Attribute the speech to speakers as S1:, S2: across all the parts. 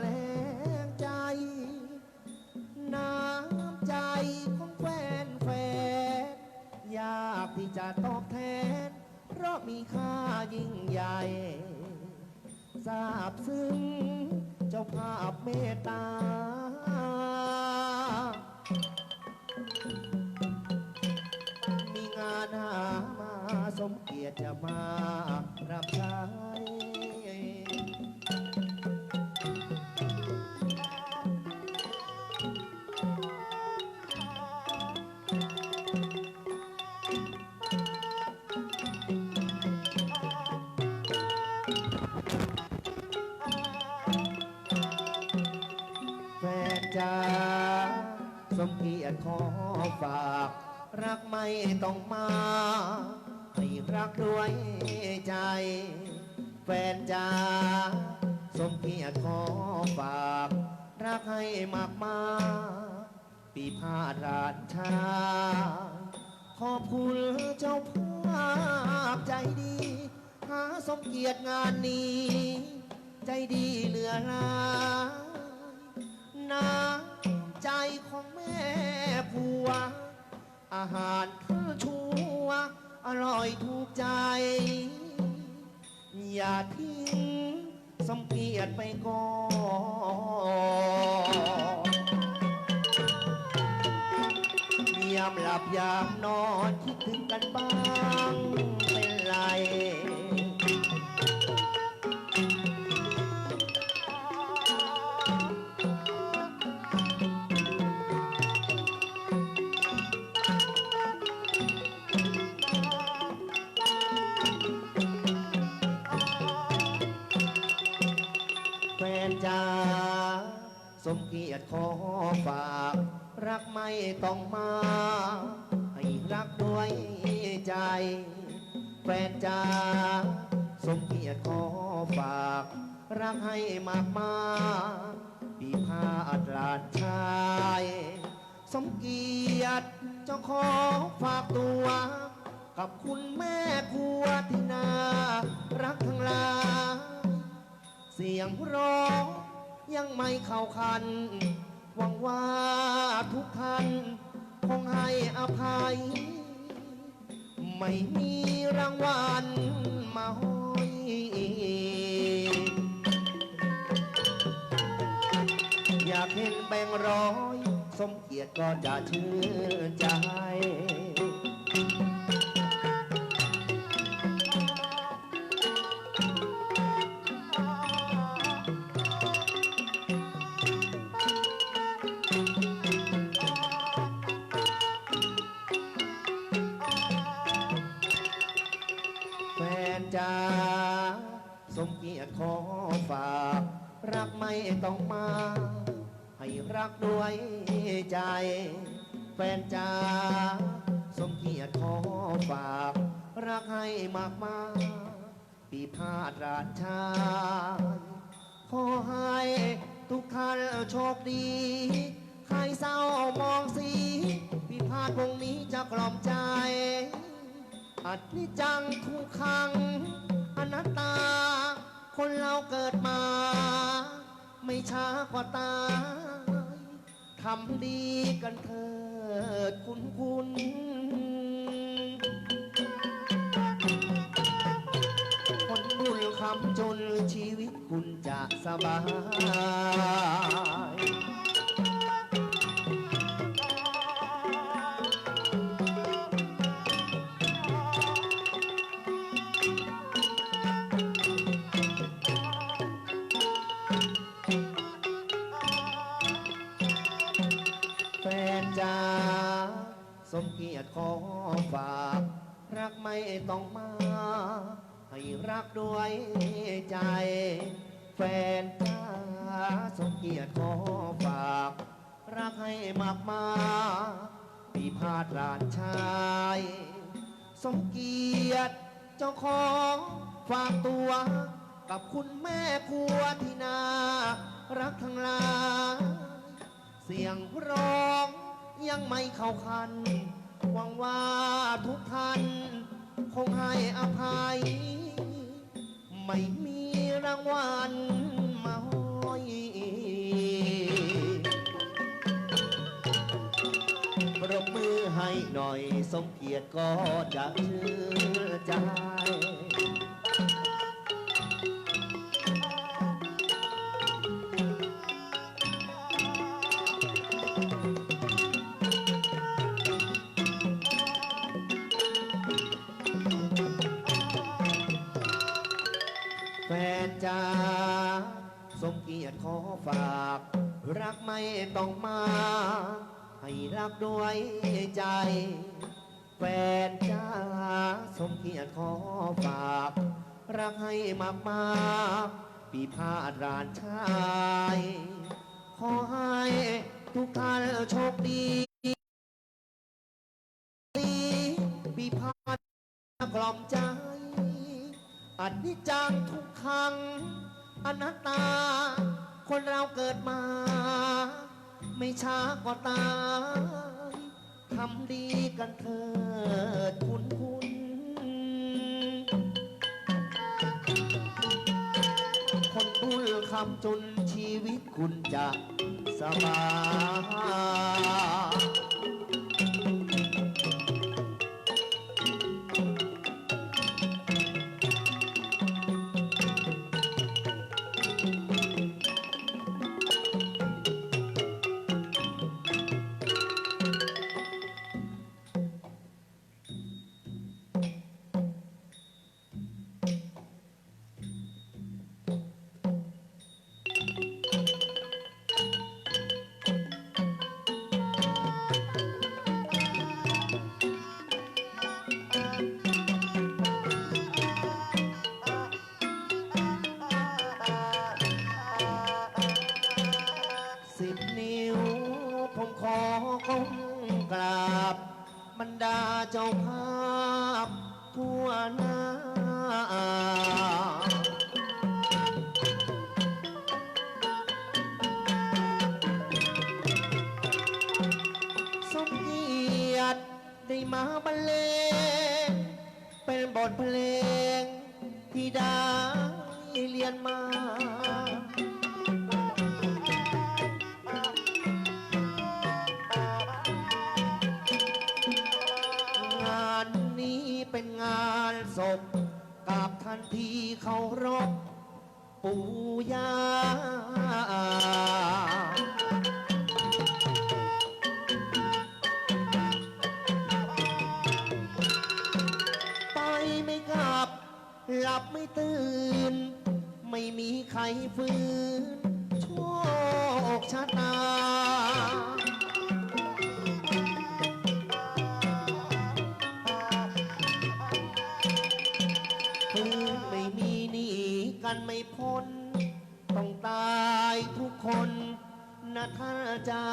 S1: แรงใจ น้ำใจของแฟนแฟน ยากที่จะตอบแทน เพราะมีค่ายิ่งใหญ่ทราบซึ้งเจ้าภาพเมตตามีงานหามาสมเกียรติจะมารับใช้ ต้องมา ให้รักด้วยใจ แฟนจ้าสมเกียรติขอฝาก รักให้มากมาปีพาดราชา ขอบคุณเจ้าภาพใจดี หาสมเกียรติงานนี้ ใจดีเหลือหลายน้ำใจของแม่ผัว อาหาร ชัวร์อร่อยถูกใจ อย่าทิ้งสมเกียรติไปก่อนยามหลับยามนอนคิดถึงกันบ้างเป็นไร รักไม่ต้องมา ให้รักด้วยใจ แฟนจ้าสมเกียรติขอฝาก รักให้มากมาปีพาอัตราชชาย สมเกียรติเจ้าขอฝากตัว กับคุณแม่ครัวที่น่ารักทั้งหลายเสียงร้องยังไม่เข้าคัน หวังว่าทุกท่านคงให้อภัย ไม่มีรางวัลมาห้อยอยากเห็นแบ่งร้อย สมเกียรติก็จะชื่นใจ จ้าสมเกียรติขอฝาก รักไม่ต้องมา ให้รักด้วยใจ แฟนจ้าสมเกียรติขอฝาก รักให้มากมาปีพาดราชาขอให้ทุกท่านโชคดีใครเศร้ามองสีพิพาทวงนี้จะกล่อมใจ อัดนิจังทุกขัง อนัตตา คนเราเกิดมา ไม่ช้ากว่าตายทำดีกันเถิดคุณคุณคนบุญคำจนชีวิตคุณจะสบาย แฟนจ้าสมเกียรติขอฝาก รักให้มากมาปีพาดรานชาย สมเกียรติเจ้าของฝากตัว กับคุณแม่ครัวที่นา รักทั้งหลายเสียงร้องยังไม่เข้าคัน หวังว่าทุกท่าน คงให้อภัย ไม่มี รางวัลมาห้อยปรบมือให้หน่อยสมเกียรติก็จะชื่อใจ ฝาก รักไม่ต้องมา ให้รักด้วยใจ แฟนจ้าสมเกียรติขอฝาก รักให้มากมากปีพาดรานชายขอให้ทุกท่านโชคดีปีพาดกล่อมใจอันนี้จังทุกครั้งอนัตตา คนเราเกิดมา ไม่ช้าก็ตายทำดีกันเถิดคุณคุณ คนบุญคำจนชีวิตคุณจะสบาย เคารพปู่ย่าไปไม่กลับ หลับไม่ตื่น ไม่มีใครฟื้น โชคชะตา กันไม่พ้น ต้องตายทุกคนนะท่านอาจา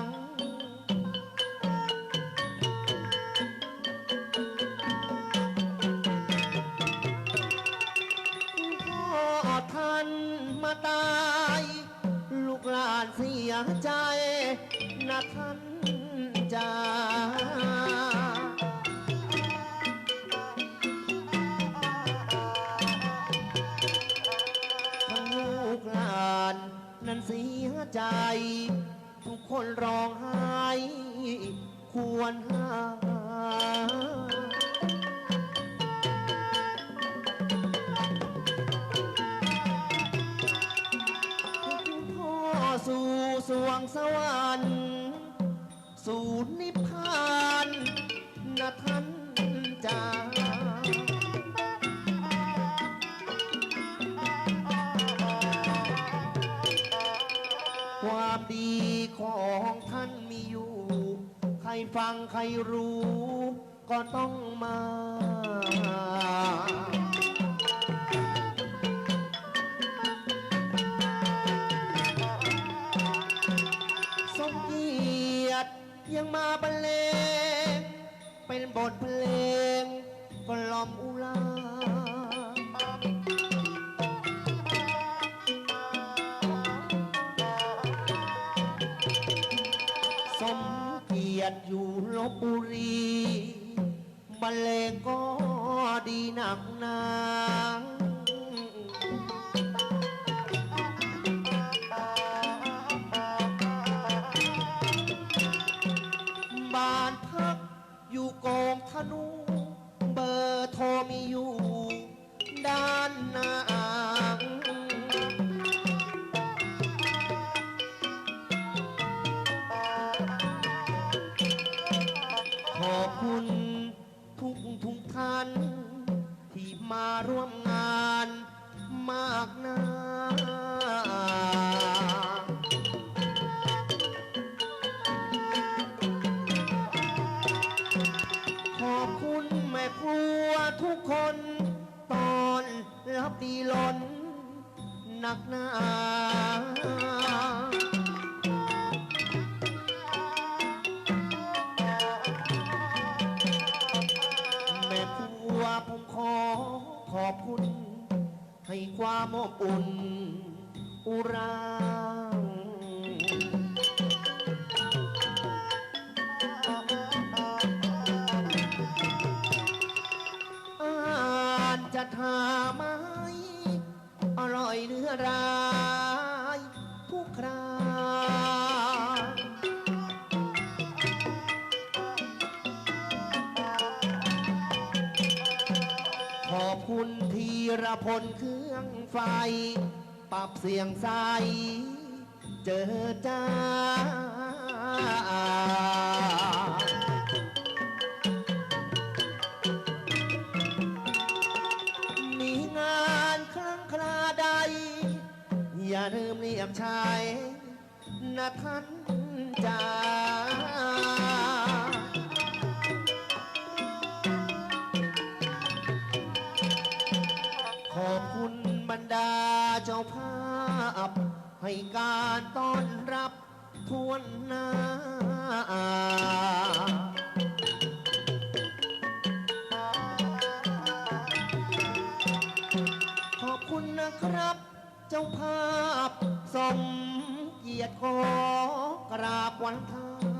S1: รย์พ่อท่านมาตาย ลูกหลานเสียใจนะท่านจา นั้นเสียใจ ทุกคนร้องไห้ ควรหา พ่อสู่สวงสวรรค์ สู่นิพพาน ฟังใครรู้ก็ต้องมา สมเกียรติยังมาบรรเลงเป็นบทเพลง ยดอยู่ลบบุรีบรรเลงก็ดีหนักหนา คุณ ความอบอุ่นอุรางอานจะทาไหมอร่อยเนื้อรายทุกคราขอบคุณทีระพลครื่ องไฟ ปรับเสียงใสเจอจ้า มีงานครั้งคราใด อย่าลืมเรียกชายนะท่านจ้า ดาเจ้าภาพ ให้การต้อนรับทวนหน้า ขอบคุณนะครับ เจ้าภาพสมเกียรติขอกราบวันทา